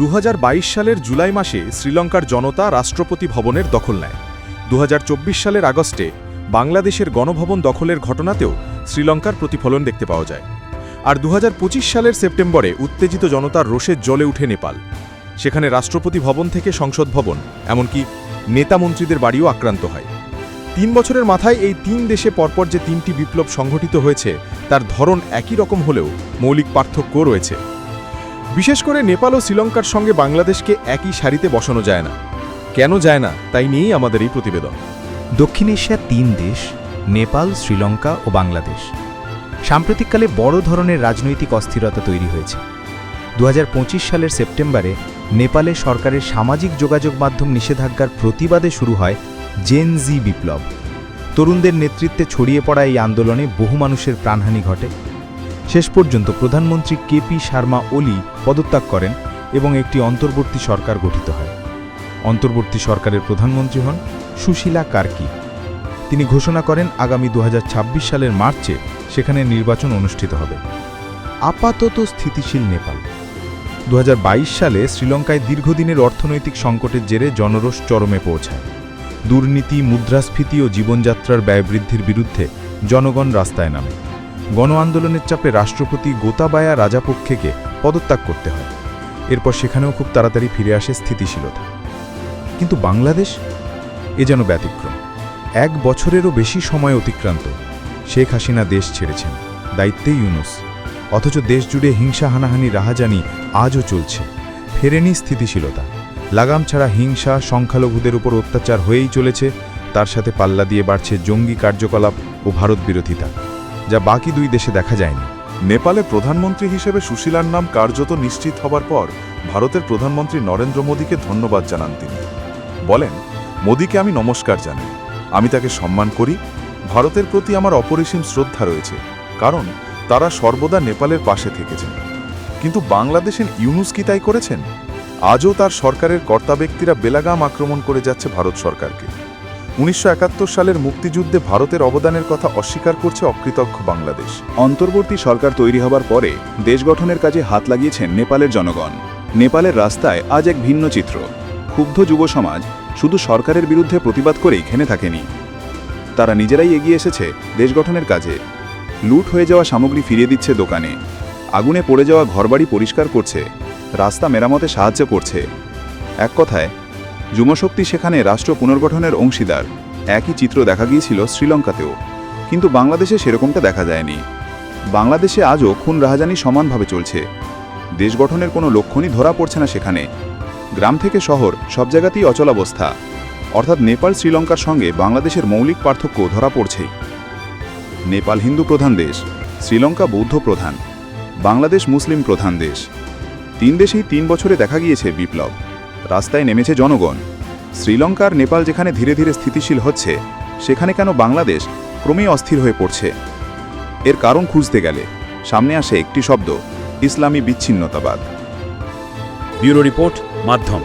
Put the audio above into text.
দু হাজার বাইশ সালের জুলাই মাসে শ্রীলঙ্কার জনতা রাষ্ট্রপতি ভবনের দখল নেয়। দু হাজার চব্বিশ সালের আগস্টে বাংলাদেশের গণভবন দখলের ঘটনাতেও শ্রীলঙ্কার প্রতিফলন দেখতে পাওয়া যায়। আর দু হাজার পঁচিশ সালের সেপ্টেম্বরে উত্তেজিত জনতার রোষের জলে উঠে নেপাল। সেখানে রাষ্ট্রপতি ভবন থেকে সংসদ ভবন, এমনকি নেতা মন্ত্রীদের বাড়িও আক্রান্ত হয়। তিন বছরের মাথায় এই তিন দেশে পরপর যে তিনটি বিপ্লব সংঘটিত হয়েছে, তার ধরন একই রকম হলেও মৌলিক পার্থক্য রয়েছে। বিশেষ করে নেপাল ও শ্রীলঙ্কার সঙ্গে বাংলাদেশকে একই সারিতে বসানো যায় না। কেন যায় না, তাই নিয়েই আমাদের এই প্রতিবেদন। দক্ষিণ এশিয়ার তিন দেশ, নেপাল, শ্রীলঙ্কা ও বাংলাদেশ। সাম্প্রতিককালে বড় ধরনের রাজনৈতিক অস্থিরতা তৈরি হয়েছে। দু হাজার পঁচিশ সালের সেপ্টেম্বরে নেপালে সরকারের সামাজিক যোগাযোগ মাধ্যম নিষেধাজ্ঞার প্রতিবাদে শুরু হয় জেনজি বিপ্লব। তরুণদের নেতৃত্বে ছড়িয়ে পড়া এই আন্দোলনে বহু মানুষের প্রাণহানি ঘটে। শেষ পর্যন্ত প্রধানমন্ত্রী কেপি শর্মা ওলি পদত্যাগ করেন এবং একটি অন্তর্বর্তী সরকার গঠিত হয়। অন্তর্বর্তী সরকারের প্রধানমন্ত্রী হন সুশীলা কার্কি। তিনি ঘোষণা করেন, আগামী দু হাজার ছাব্বিশ সালের মার্চে সেখানে নির্বাচন অনুষ্ঠিত হবে। আপাতত স্থিতিশীল নেপাল। দু হাজার বাইশ সালে শ্রীলঙ্কায় দীর্ঘদিনের অর্থনৈতিক সংকটের জেরে জনরোষ চরমে পৌঁছায়। দুর্নীতি, মুদ্রাস্ফীতি ও জীবনযাত্রার ব্যয় বৃদ্ধির বিরুদ্ধে জনগণ রাস্তায় নামে। গণ আন্দোলনের চাপে রাষ্ট্রপতি গোতাবায়া রাজাপক্ষেকে পদত্যাগ করতে হয়। এরপর সেখানেও খুব তাড়াতাড়ি ফিরে আসে স্থিতিশীলতা। কিন্তু বাংলাদেশ? এ যেন ব্যতিক্রম। এক বছরেরও বেশি সময় অতিক্রান্ত। শেখ হাসিনা দেশ ছেড়েছেন। দায়িত্বে ইউনুস। অথচ দেশ জুড়ে হিংসা, হানাহানি, রাহাজানি আজও চলছে। ফেরেনি স্থিতিশীলতা। লাগাম ছাড়া হিংসা, সংখ্যালঘুদের উপর অত্যাচার হয়েই চলেছে। তার সাথে পাল্লা দিয়ে বাড়ছে জঙ্গি কার্যকলাপ ও ভারত বিরোধিতা যা বাকি দুই দেশে দেখা যায়নি। নেপালে প্রধানমন্ত্রী হিসেবে সুশীলার নাম কার্যত নিশ্চিত হবার পর ভারতের প্রধানমন্ত্রী নরেন্দ্র মোদীকে ধন্যবাদ জানান তিনি। বলেন, মোদীকে আমি নমস্কার জানাই আমি তাকে সম্মান করি। ভারতের প্রতি আমার অপরিসীম শ্রদ্ধা রয়েছে, কারণ তারা সর্বদা নেপালের পাশে থেকেছেন। কিন্তু বাংলাদেশের ইউনুস কি তাই করেছেন? আজও তার সরকারের কর্তা ব্যক্তিরা বেলাগাম আক্রমণ করে যাচ্ছে ভারত সরকারকে। উনিশশো একাত্তর সালের মুক্তিযুদ্ধে ভারতের অবদানের কথা অস্বীকার করছে অকৃতজ্ঞ বাংলাদেশ। অন্তর্বর্তী সরকার তৈরি হবার পরে দেশ গঠনের কাজে হাত লাগিয়েছেন নেপালের জনগণ। নেপালের রাস্তায় আজ এক ভিন্ন চিত্র। ক্ষুব্ধ যুব সমাজ শুধু সরকারের বিরুদ্ধে প্রতিবাদ করেই ঘেনে থাকেনি। তারা নিজেরাই এগিয়ে এসেছে দেশ গঠনের কাজে। লুট হয়ে যাওয়া সামগ্রী ফিরিয়ে দিচ্ছে দোকানে। আগুনে পড়ে যাওয়া ঘরবাড়ি পরিষ্কার করছে। রাস্তা মেরামতে সাহায্য করছে। এক কথায় যুবশক্তি সেখানে রাষ্ট্র পুনর্গঠনের অংশীদার। একই চিত্র দেখা গিয়েছিল শ্রীলঙ্কাতেও। কিন্তু বাংলাদেশে সেরকমটা দেখা যায়নি। বাংলাদেশে আজও খুন রাহাজানি সমানভাবে চলছে। দেশ গঠনের কোনো লক্ষণই ধরা পড়ছে না সেখানে। গ্রাম থেকে শহর, সব জায়গাতেই অচলাবস্থা অর্থাৎ নেপাল, শ্রীলঙ্কার সঙ্গে বাংলাদেশের মৌলিক পার্থক্য ধরা পড়ছে। নেপাল হিন্দু প্রধান দেশ, শ্রীলঙ্কা বৌদ্ধ প্রধান। বাংলাদেশ মুসলিম প্রধান দেশ। তিন দেশেই তিন বছরে দেখা গিয়েছে বিপ্লব। রাস্তায় নেমেছে জনগণ। শ্রীলঙ্কার নেপাল যেখানে ধীরে ধীরে স্থিতিশীল হচ্ছে, সেখানে কেন বাংলাদেশ ক্রমেই অস্থির হয়ে পড়ছে? এর কারণ খুঁজতে গেলে সামনে আসে একটি শব্দ, ইসলামী বিচ্ছিন্নতাবাদ। ব্যুরো রিপোর্ট, মাধ্যম।